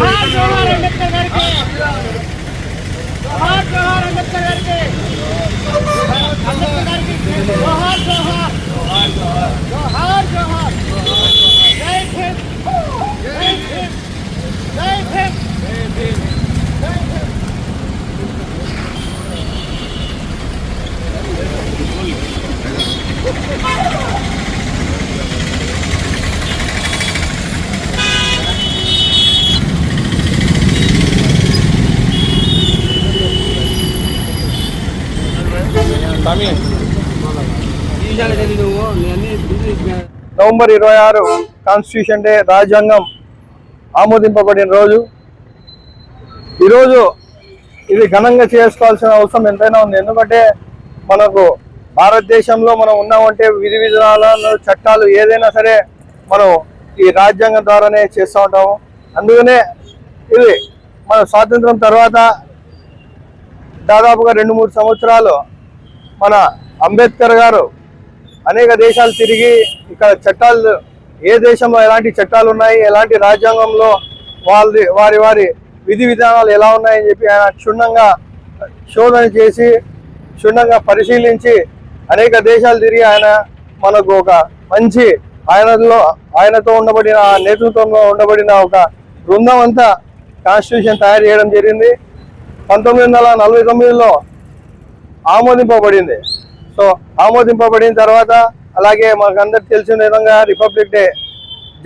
हाथ जोहार अंबेडकर घर के। हाथ जोहार अंबेडकर घर के। अंबेडकर घर के जोहार जोहार जोहार जोहार जय हिंद जय हिंद जय हिंद जय हिंद నవంబర్ ఇరవై ఆరు కాన్స్టిట్యూషన్ డే రాజ్యాంగం ఆమోదింపబడిన రోజు. ఈరోజు ఇది ఘనంగా చేసుకోవాల్సిన అవసరం ఎంతైనా ఉంది. ఎందుకంటే మనకు భారతదేశంలో మనం ఉన్నామంటే విధి విధానాలు చట్టాలు ఏదైనా సరే మనం ఈ రాజ్యాంగం ద్వారానే చేస్తూ ఉంటాము. అందుకనే ఇది మన స్వాతంత్రం తర్వాత దాదాపుగా రెండు మూడు సంవత్సరాలు మన అంబేద్కర్ గారు అనేక దేశాలు తిరిగి ఇక్కడ చట్టాలు ఏ దేశంలో ఎలాంటి చట్టాలు ఉన్నాయి ఎలాంటి రాజ్యాంగంలో వాళ్ళది వారి వారి విధి విధానాలు ఎలా ఉన్నాయని చెప్పి ఆయన క్షుణ్ణంగా శోధన చేసి క్షుణ్ణంగా పరిశీలించి అనేక దేశాలు తిరిగి ఆయన మనకు ఒక మంచి ఆయనలో ఆయనతో ఉండబడిన ఆ నేతృత్వంలో ఉండబడిన ఒక బృందం అంతా కాన్స్టిట్యూషన్ తయారు చేయడం జరిగింది. పంతొమ్మిది వందల నలభై తొమ్మిదిలో ఆమోదింపబడింది. సో ఆమోదింపబడిన తర్వాత అలాగే మాకందరికి తెలిసిన విధంగా రిపబ్లిక్ డే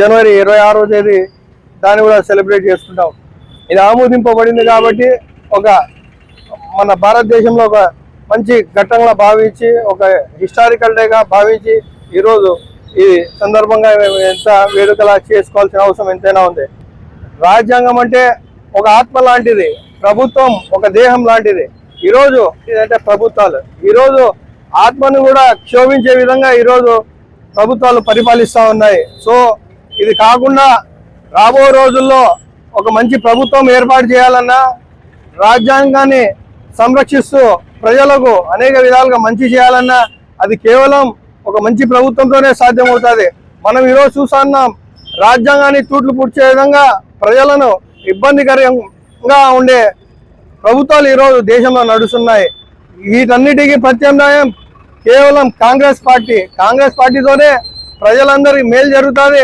జనవరి ఇరవై ఆరో తేదీ దాన్ని కూడా సెలబ్రేట్ చేసుకుంటాం. ఇది ఆమోదింపబడింది కాబట్టి ఒక మన భారతదేశంలో ఒక మంచి ఘట్టంగా భావించి ఒక హిస్టారికల్ డేగా భావించి ఈరోజు ఈ సందర్భంగా ఎంత వేడుకలా చేసుకోవాల్సిన అవసరం ఎంతైనా ఉంది. రాజ్యాంగం అంటే ఒక ఆత్మ లాంటిది ప్రభుత్వం ఒక దేహం లాంటిది. ఈరోజు ఇదంటే ప్రభుత్వాలు. ఈరోజు ఆత్మను కూడా క్షోభించే విధంగా ఈరోజు ప్రభుత్వాలు పరిపాలిస్తూ ఉన్నాయి. సో ఇది కాకుండా రాబో రోజుల్లో ఒక మంచి ప్రభుత్వం ఏర్పాటు చేయాలన్నా రాజ్యాంగాన్ని సంరక్షిస్తూ ప్రజలకు అనేక విధాలుగా మంచి చేయాలన్నా అది కేవలం ఒక మంచి ప్రభుత్వంతోనే సాధ్యమవుతుంది. మనం ఈరోజు చూస్తున్నాం రాజ్యాంగాన్ని తూట్లు పుడిచే విధంగా ప్రజలను ఇబ్బందికరంగా ఉండే ప్రభుత్వాలు ఈరోజు దేశంలో నడుస్తున్నాయి. వీటన్నిటికీ ప్రత్యామ్నాయం కేవలం కాంగ్రెస్ పార్టీ. కాంగ్రెస్ పార్టీతోనే ప్రజలందరికీ మేలు జరుగుతుంది.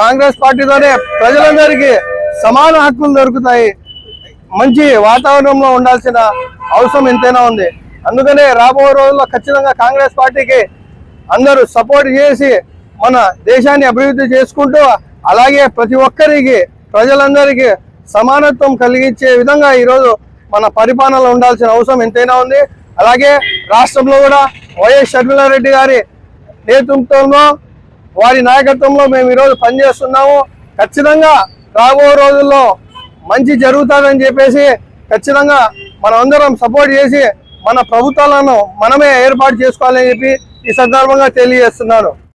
కాంగ్రెస్ పార్టీతోనే ప్రజలందరికీ సమాన హక్కులు దొరుకుతాయి. మంచి వాతావరణంలో ఉండాల్సిన అవసరం ఎంతైనా ఉంది. అందుకనే రాబోయే రోజుల్లో ఖచ్చితంగా కాంగ్రెస్ పార్టీకి అందరూ సపోర్ట్ చేసి మన దేశాన్ని అభివృద్ధి చేసుకుంటూ అలాగే ప్రతి ఒక్కరికి ప్రజలందరికీ సమానత్వం కలిగించే విధంగా ఈరోజు మన పరిపాలనలో ఉండాల్సిన అవసరం ఎంతైనా ఉంది. అలాగే రాష్ట్రంలో కూడా వైఎస్ షర్మిలారెడ్డి గారి నేతృత్వంలో వారి నాయకత్వంలో మేము ఈరోజు పనిచేస్తున్నాము. ఖచ్చితంగా రాబో రోజుల్లో మంచి జరుగుతుందని చెప్పేసి ఖచ్చితంగా మనమందరం సపోర్ట్ చేసి మన ప్రభుత్వాలను మనమే ఏర్పాటు చేసుకోవాలని చెప్పి ఈ సందర్భంగా తెలియజేస్తున్నాను.